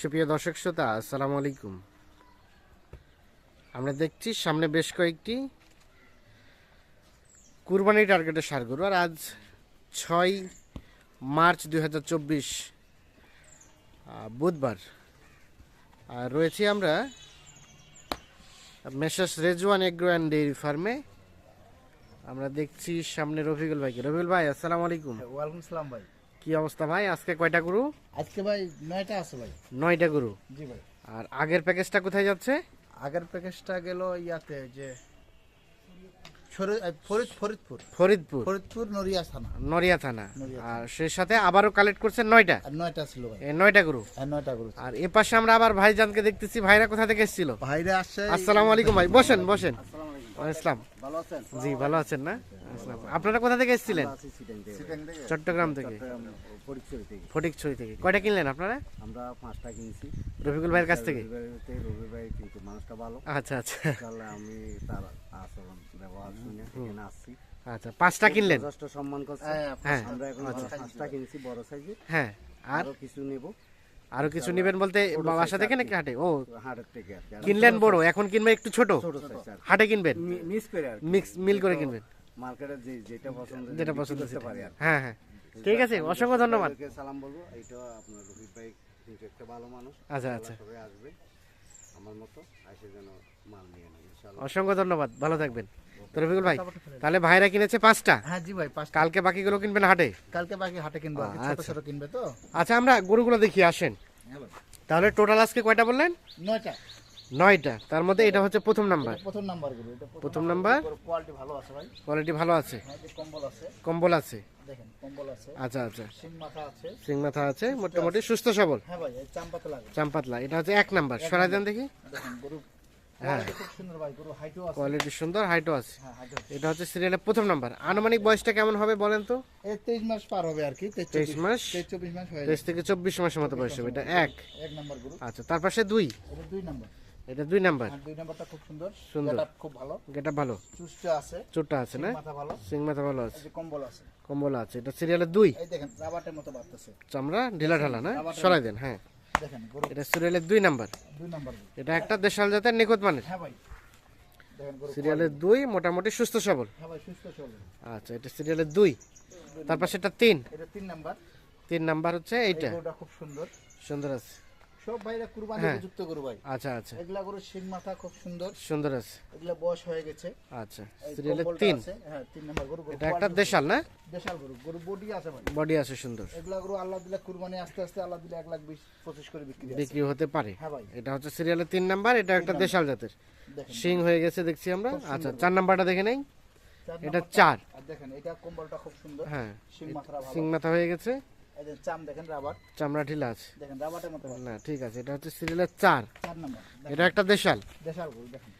সুপ্রিয় দর্শক শ্রোতা, আসসালামু আলাইকুম। আমরা দেখছি সামনে বেশ কয়েকটি কুরবানি টার্গেটের সার গরু আর আজ ছয় মার্চ দুই হাজার চব্বিশ বুধবার। আর রয়েছি আমরা messrs Rezwan agro and dairy ফার্মে। আমরা দেখছি সামনে রফিকুল ভাইকে। রফিকুল ভাই, আসসালামু আলাইকুম। ওয়ালাইকুম সালাম ভাই। কি অবস্থা ভাই? আজকে কয়টা গরু? আজকে ভাই নয়টা আছে ভাই। নয়টা গরু? জি ভাই। আর আগের প্যাকেজটা কোথায় যাচ্ছে? আগের প্যাকেজটা গেল ইয়াতে যে শরী- ফরিদপুর। ফরিদপুর। ফরিদপুর নড়িয়া থানা। নড়িয়া থানা। আর সেই সাথে আবারও কালেক্ট করছেন নয়টা? নয়টা ছিল এই নয়টা গরু? নয়টা গরু আর এ পাশে আমরা আবার ভাইজানকে দেখতেছি। ভাইরা কোথা থেকে এসেছিল? ভাইরা আসছে আসসালামু আলাইকুম ভাই। বসেন বসেন। ইসলাম ভালো আছেন? জি ভালো আছেন না? আসসালাম। আপনারা কোথা থেকে এসেছিলেন? চট্টগ্রাম থেকে। ফটিকছড়ি থেকে। কয়টা কিনলেন আপনারা? আমরা পাঁচটা কিনছি। রফিকুল ভাইয়ের কাছ থেকে? রবি ভাই কিন্তু মানুষটা ভালো। আচ্ছা আচ্ছা। তাহলে আমি তার আচরণ ব্যবহার শুনে এখানে আসছি। আচ্ছা পাঁচটা কিনলেন? যথেষ্ট সম্মান করছে। হ্যাঁ আমরা এখন পাঁচটা কিনছি বড় সাইজের। হ্যাঁ আরও কিছু নেব। আরও কিছু নেবেন বলতে বাসা থেকে নাকি হাটে? ও কিনলেন বড় এখন কিনবেন একটু ছোট? হাটে কিনবেন? মিক্স মিল করে কিনবেন? মার্কেটে যেটা পছন্দ যেটা হ্যাঁ হ্যাঁ। ঠিক আছে অসংখ্য ধন্যবাদ। সালাম বলব। এইটা আপনার রফিক ভাই একটা ভালো মানুষ। আচ্ছা আচ্ছা। আসবে আমার মতো আসে যেন মাল নিয়ে নেয় ইনশাআল্লাহ। অসংখ্য ধন্যবাদ ভালো থাকবেন। তো রফিকুল ভাই তাহলে ভাইরা কিনেছে পাঁচটা? হ্যাঁ জি ভাই পাঁচটা। কালকে বাকিগুলো কিনবেন হাটে? কালকে বাকি হাটে কিনবো আর কি, ছোট আচ্ছা। ছোট কিনবে তো। আচ্ছা আমরা গরুগুলো দেখি আসেন। হ্যাঁ তাহলে টোটাল আজকে কয়টা বললেন? নয়টা। নয়টা। তার মধ্যে এটা হচ্ছে প্রথম নাম্বার। প্রথম নাম্বারগুলো এটা প্রথম নাম্বার। কোয়ালিটি ভালো আছে ভাই। কোয়ালিটি ভালো আছে। হ্যাঁ কম্বল আছে। কম্বল আছে। দেখেন কম্বল আছে। আচ্ছা আচ্ছা। সিং মাথা আছে। সিং মাথা আছে মোটামুটি সুস্থ সবল। হ্যাঁ ভাই এই চাম্পাতলা এটা হচ্ছে এক নাম্বার। সরাই দেন দেখি। হ্যাঁ। কোয়ালিটি সুন্দর হাইটও আছে। আছে। হ্যাঁ হাইটও এটা হচ্ছে সিরিয়ালের প্রথম নাম্বার। আনুমানিক বয়সটা কেমন হবে বলেন তো? এই তেইশ মাস পার হবে আর কি তেইশ মাস? তেইশ থেকে চব্বিশ মাসের মতো বয়স হবে। এটা এক। এক নাম্বার আচ্ছা তার পাশে দুই। দুই নাম্বার। এটা দুই নাম্বার। দুই নাম্বারটা খুব সুন্দর। সুন্দর। খুব ভালো। এটা ভালো। চুষ্ট আছে। চোটটা আছে না? মাথা ভালো। সিং মাথা ভালো আছে। কম্বল আছে। কম্বল আছে। এটা সিরিয়ালের দুই। এই দেখেন রাবারের মতো বাড়তেছে। চামড়া ঢিলা ঢালা না? সরাই দেন হ্যাঁ। দেখেন এটা সিরিয়ালের দুই নাম্বার। দুই নাম্বার এটা একটা দেশাল জাতের নিখুঁত মানের। হ্যাঁ ভাই। সিরিয়ালের দুই মোটামুটি সুস্থ সবল। হ্যাঁ ভাই সুস্থ চলবে আচ্ছা এটা সিরিয়ালের দুই। তারপর সেটা তিন। এটা তিন নাম্বার। তিন নাম্বার হচ্ছে এইটা। খুব সুন্দর। সুন্দর আছে। সব ভাইরা কুরবানি হ্যাঁ। গরু ভাই। আচ্ছা আচ্ছা। এগুলা গরু শিং মাথা খুব সুন্দর। সুন্দর আছে। এগুলা বয়স হয়ে গেছে। আচ্ছা তিন। হ্যাঁ নাম্বার গরু। এটা একটা দেশাল না? দেশাল গরু। গরু বডি আছে ভাই। বডি আছে সুন্দর। এগুলা গরু আল্লাহ দিলে কুরবানি আস্তে আস্তে আল্লাহ দিলে এক লাখ বিশ পঁচিশ করে বিক্রি বিক্রি হতে পারে। হ্যাঁ ভাই। এটা হচ্ছে সিরিয়ালের তিন নাম্বার এটা একটা দেশাল জাতের। শিং হয়ে গেছে দেখছি আমরা। আচ্ছা চার নাম্বারটা দেখে নেই। এটা চার। আর দেখেন এটা কম্বলটা খুব সুন্দর। হ্যাঁ শিং মাথা হয়ে গেছে। এই চাম দেখেন রাবার। চামড়া ঢিলা আছে। দেখেন রাবারের মতো না ঠিক আছে এটা হচ্ছে সিরিয়ালের চার। চার নাম্বার এটা একটা দেশাল। দেশাল গরু দেখেন।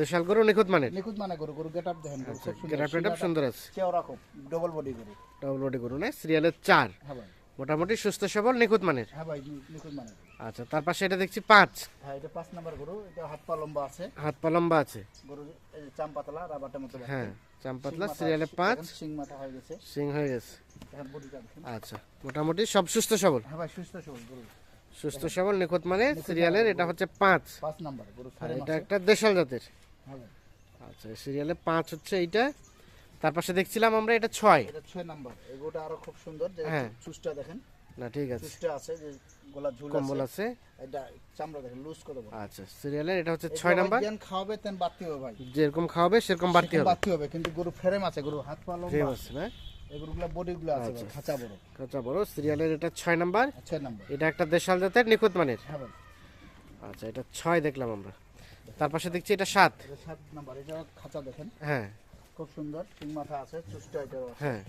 দেশাল গরু নিখুঁত মানের? নিখুঁত মানে গরু গরু দেখেন খুব সুন্দর আছে। চেওড়া খুব ডবল বডি গরু। ডাবল বডি গরু না? সিরিয়ালের চার। হ্যাঁ ভাই। মোটামুটি সুস্থ সবল নিখুঁত মানের। হ্যাঁ ভাই নিখুঁত মানে গরু। আচ্ছা তার পাশে এটা দেখছি পাঁচ। হ্যাঁ এটা পাঁচ নাম্বার গরু এটা হাত পা লম্বা আছে। হাত পা লম্বা আছে। গরু চাম পাতলা রাবারটার মতো হ্যাঁ চাম্পাতলা শিং সিরিয়ালে পাঁচ। শিং মাথা হয়ে গেছে। সিং হয়ে গেছে। দেখেন। আচ্ছা মোটামুটি সব সুস্থ সবল? হ্যাঁ ভাই সুস্থ সবল গরু। সুস্থ সবল নিখুঁত মানে সিরিয়ালের এটা হচ্ছে পাঁচ। পাঁচ নাম্বার গরু এটা একটা দেশাল জাতের। হ্যাঁ আচ্ছা সিরিয়ালে পাঁচ হচ্ছে এইটা। তার পাশে দেখছিলাম আমরা এটা ছয়। এটা ছয় নাম্বার। এই গরুটা আরও খুব সুন্দর যে হ্যাঁ। চুষটা দেখেন। না ঠিক আছে। চুষটা আছে যে গলা ঝুল কম্বল আছে। আছে এটা চামড়া দেখেন লুজ করে দেবো। আচ্ছা সিরিয়ালের এটা হচ্ছে ছয় নাম্বার। যেন খাওয়াবে তেন বাড়তি হবে ভাই। যেরকম খাওয়াবে সেরকম বাড়তি হবে। বাড়তি হবে কিন্তু গরু ফ্রেম আছে গরু হাত পা ঠিক লম্বা আছে না? এগুলো বডি গুলো আছে আচ্ছা। খাঁচা বড়। কাঁচা বড় সিরিয়ালের এটা ছয় নাম্বার। ছয় নাম্বার। এটা একটা দেশাল জাতের নিখুঁত মানের। হ্যাঁ ভাই। আচ্ছা এটা ছয় দেখলাম আমরা। তার পাশে দেখছি এটা সাত। এটা সাত নাম্বার এটা খাঁচা দেখেন। হ্যাঁ। খুব সুন্দর সিং মাথা আছে চুষটা এটা আছে। হ্যাঁ।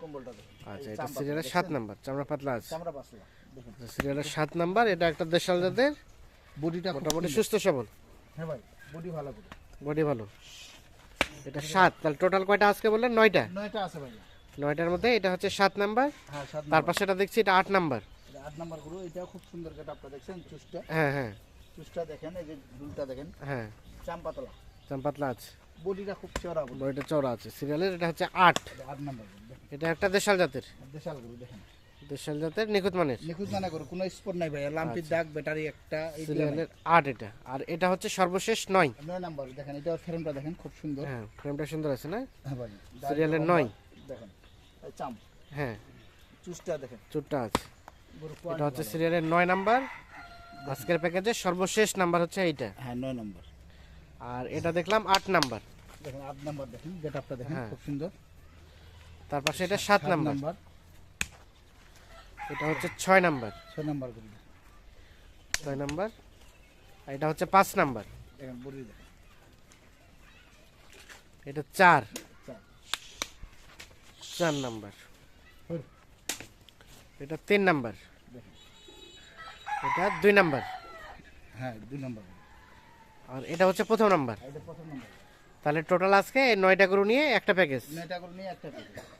কম্বলটা দেখেন। আচ্ছা এটা সিরিয়ালের দেখছেন? সাত নাম্বার চামড়া পাতলা আছে। চামড়া পাতলা দেখেন। আচ্ছা, সিরিয়ালের সাত নাম্বার এটা একটা দেশাল জাতের। বডিটা মোটামুটি সুস্থ সবল। হ্যাঁ ভাই বডি ভালো করে বডি ভালো। এটা সাত তাহলে টোটাল কয়টা আজকে বললেন? নয়টা? নয়টা আছে ভাই নয়টার মধ্যে এটা হচ্ছে সাত নাম্বার। হ্যাঁ তার পাশে এটা দেখছি এটা আট নাম্বার। এটা আট নাম্বার গরু এটাও খুব সুন্দর কেটে আপনারা দেখছেন চুষটা? হ্যাঁ হ্যাঁ। চুষটা দেখেন এই যে ঝুলটা দেখেন। হ্যাঁ। চাম পাতলা। চাম্পাতলা আছে। বডিটা খুব চওড়া বডি। বডিটা চওড়া আছে। সিরিয়ালের এটা হচ্ছে আট। এটা আট নাম্বার গরু। দেখেন এটা একটা দেশাল জাতের। দেশাল গরু দেখেন। দেশাল জাতের নিখুঁত মানের। নিখুঁত জানা করো কোনো স্পট নাই ভাই লাম্পির দাগ ব্যাটারি একটা সিরিয়ালের আট এটা। আর এটা হচ্ছে সর্বশেষ নয়। নয় নাম্বার দেখেন এটা ফ্রেমটা দেখেন খুব সুন্দর। হ্যাঁ ফ্রেমটা সুন্দর আছে না? হ্যাঁ ভাই সিরিয়ালের নয়। দেখেন চাম। হ্যাঁ। চুসটা দেখেন। চুটটা আছে। এটা হচ্ছে সিরিয়ালের নয় নাম্বার। আজকের প্যাকেজের সর্বশেষ নাম্বার হচ্ছে এইটা। হ্যাঁ নয় নাম্বার। আর এটা দেখলাম আট নাম্বার। দেখেন আট নাম্বার দেখেন গেট আপটা দেখেন হ্যাঁ। খুব সুন্দর। তার পাশে এটা সাত নাম্বার। এটা হচ্ছে ছয় নাম্বার। ছয় নাম্বার ছয় নাম্বার। আর এটা হচ্ছে পাঁচ নাম্বার। এটা চার। চার। নাম্বার। এটা তিন নাম্বার। এটা দুই নাম্বার। হ্যাঁ দুই নাম্বার। আর এটা হচ্ছে প্রথম নাম্বার। এটা প্রথম নাম্বার। তাহলে টোটাল আজকে নয়টা গরু নিয়ে একটা প্যাকেজ।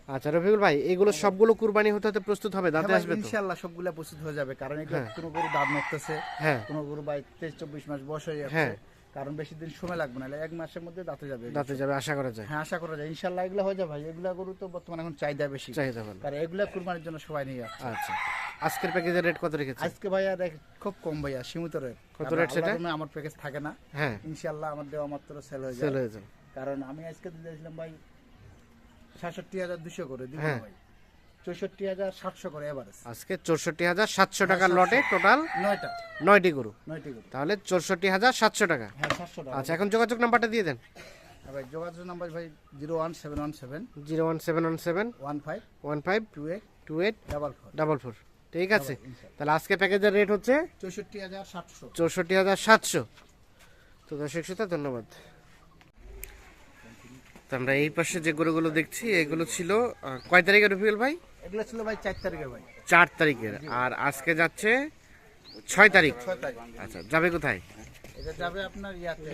আচ্ছা রফিকুল ভাই এগুলো সবগুলো কুরবানি হতে হতে প্রস্তুত হবে দাঁতে হ্যাঁ আসবে ইনশাল্লাহ ইনশাআল্লাহ সবগুলা প্রস্তুত হয়ে যাবে কারণ এগুলো হ্যাঁ। কোনো গরু দাঁত নড়তেছে হ্যাঁ কোনো গরু ভাই তেইশ চব্বিশ মাস বয়স হয়ে যাচ্ছে হ্যাঁ। কারণ বেশি দিন সময় লাগবে না এক মাসের মধ্যে দাঁতে যাবে দাঁতে যাবে আশা করা যায়। হ্যাঁ আশা করা যায়। ইনশাল্লাহ এগুলো হয়ে যাবে ভাই। এগুলা গরু তো বর্তমানে এখন চাহিদা বেশি। চাহিদা ভালো। কারণ এগুলা কুরবানির জন্য সবাই নিয়ে যাচ্ছে। আচ্ছা। আজকের প্যাকেজের রেট কত রেখেছে আজকে ভাইয়া দেখ খুব কম ভাইয়া সীমিত রেট কত rate সেটা? আমার প্যাকেজ থাকে না। হ্যাঁ। ইনশাল্লাহ আমার দেওয়া মাত্র সেল হয়ে সেল হয়ে যাবে। কারণ আমি আজকে দিয়েছিলাম ভাই সাতষট্টি হাজার দুশো করে দিব হ্যাঁ। ভাই। চৌষট্টি হাজার সাতশো করে এভারেজ আজকে চৌষট্টি হাজার সাতশো টাকার লটে টোটাল নয়টা। নয়টি গরু। নয়টি গরু। তাহলে চৌষট্টি হাজার সাতশো টাকা। হ্যাঁ সাতশো টাকা। আচ্ছা এখন যোগাযোগ নাম্বারটা দিয়ে দেন। ভাই যোগাযোগ নাম্বার ভাই zero one seven one seven. Zero one seven one seven. One five. One five. Two eight. Two eight double four double four ঠিক আছে তাহলে আজকে প্যাকেজের রেট হচ্ছে চৌষট্টি হাজার সাতশো। চৌষট্টি হাজার সাতশো। তো দর্শক শ্রোতা ধন্যবাদ। তো আমরা এই পাশে যে গরুগুলো দেখছি এগুলো ছিল কয় তারিখে রফিকুল ভাই? এগুলো ছিল ভাই চার তারিখের ভাই। চার তারিখের। আর আজকে যাচ্ছে ছয় তারিখ। আচ্ছা যাবে কোথায়? এটা যাবে আপনার ইয়াতে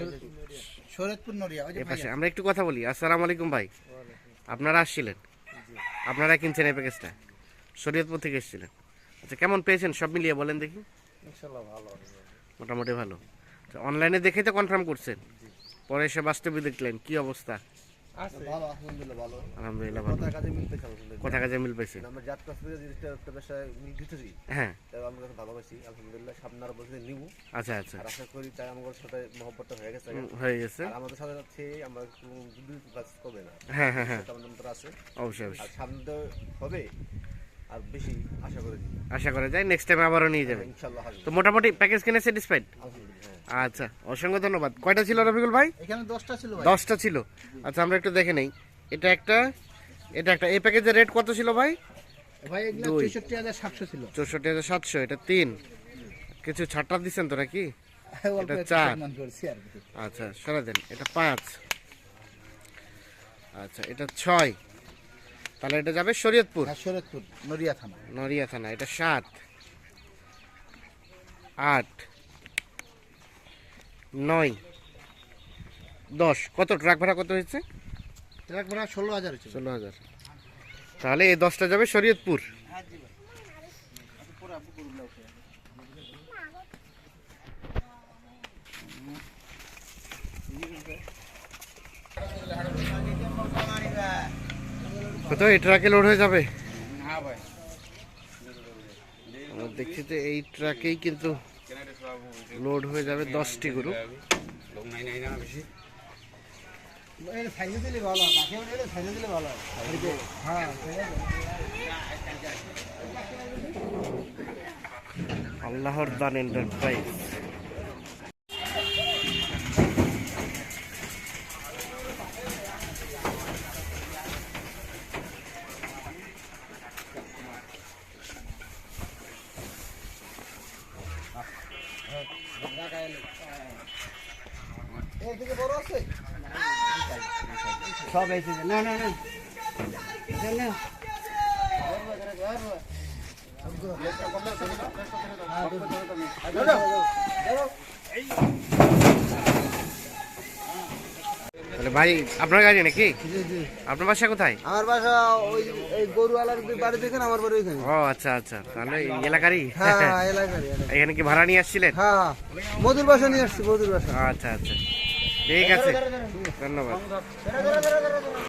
শরীয়তপুর নড়িয়া ওই পাশে। আমরা একটু কথা বলি। আসসালামু আলাইকুম ভাই। আপনারা আসছিলেন? আপনারা কিনছেন এই প্যাকেজটা? শরীয়তপুর থেকে এসেছিলেন। আচ্ছা কেমন পেয়েছেন? সব মিলিয়ে বলেন দেখি। ভালো মোটামুটি ভালো। অনলাইনে দেখে তো কনফার্ম করছেন। পরে এসে বাস্তবে দেখলেন। কি অবস্থা? ভালো আলহামদুলিল্লাহ ভালো। আলহামদুলিল্লাহ ভালো। কাজে মিলতে আলহামদুলিল্লাহ কথা কাজে মিল পাইছে আমরা যাত্রা থেকে জিনিসটা একটা পেশায় মিল দিতেছি। হ্যাঁ। তাই আমরা কাছে ভালোবাসি আলহামদুলিল্লাহ। সামনে আরও বছর নিব। আচ্ছা আচ্ছা। আর আশা করি তাই আমাদের সাথে মহব্বতটা হয়ে গেছে। হয়ে গেছে। আর আমাদের সাথে যাচ্ছে আমরা কোনো দুই কাজ করবে না। হ্যাঁ হ্যাঁ হ্যাঁ। আমাদের আছে। অবশ্যই আর সামনে তো হবে আর বেশি আশা করি আশা করা যায় নেক্সট টাইম আবারও নিয়ে যাবেন ইনশাল্লাহ তো মোটামুটি প্যাকেজ কিনে স্যাটিসফাইড আলহামদুলিল্লাহ আচ্ছা অসংখ্য ধন্যবাদ। কয়টা ছিল রফিকুল ভাই? এখানে দশটা ছিল দশটা ছিল। আচ্ছা আমরা একটু দেখে নেই। এটা একটা এটা একটা। এই প্যাকেজের রেট কত ছিল ভাই? ভাই চৌষট্টি হাজার সাতশো ছিল। চৌষট্টি হাজার সাতশো এটা তিন। কিছু ছাড়টা দিচ্ছেন তো নাকি? এটা চার। আচ্ছা সরা দেন এটা পাঁচ। আচ্ছা এটা ছয়। তাহলে এটা যাবে শরীয়তপুর নড়িয়া থানা। নড়িয়া থানা এটা সাত। আট। নয়। দশ। কত? ট্রাক ভাড়া কত হয়েছে? ট্রাক ভাড়া ষোলো হাজার ষোলো হাজার। তাহলে এই দশটা যাবে শরীয়তপুর। কত? এই ট্রাকে লোড হয়ে যাবে। হ্যাঁ দেখছি তো এই ট্রাকেই কিন্তু লোড হয়ে যাবে দশটি গরু। আল্লাহর দান দিলে ভালো হয় কাকে এটা সাইজে দিলে ভালো হয় হ্যাঁ আল্লাহর দান এন্টারপ্রাইজ এইদিকে বড় আছে সব এসে না না না। তাহলে ভাই আপনার গাড়ি নাকি? আপনার বাসা কোথায়? আমার বাসা ওই এই গরুওয়ালার বাড়ি দেখেন আমার বাড়ি ওইখানে। ও আচ্ছা আচ্ছা। তাহলে এলাকারই? হ্যাঁ হ্যাঁ এলাকারই। এখানে কি ভাড়া নিয়ে আসছিলেন? হ্যাঁ হ্যাঁ। মধুর বাসা নিয়ে আসছি মধুর বাসা। আচ্ছা আচ্ছা। ঠিক আছে। ধন্যবাদ।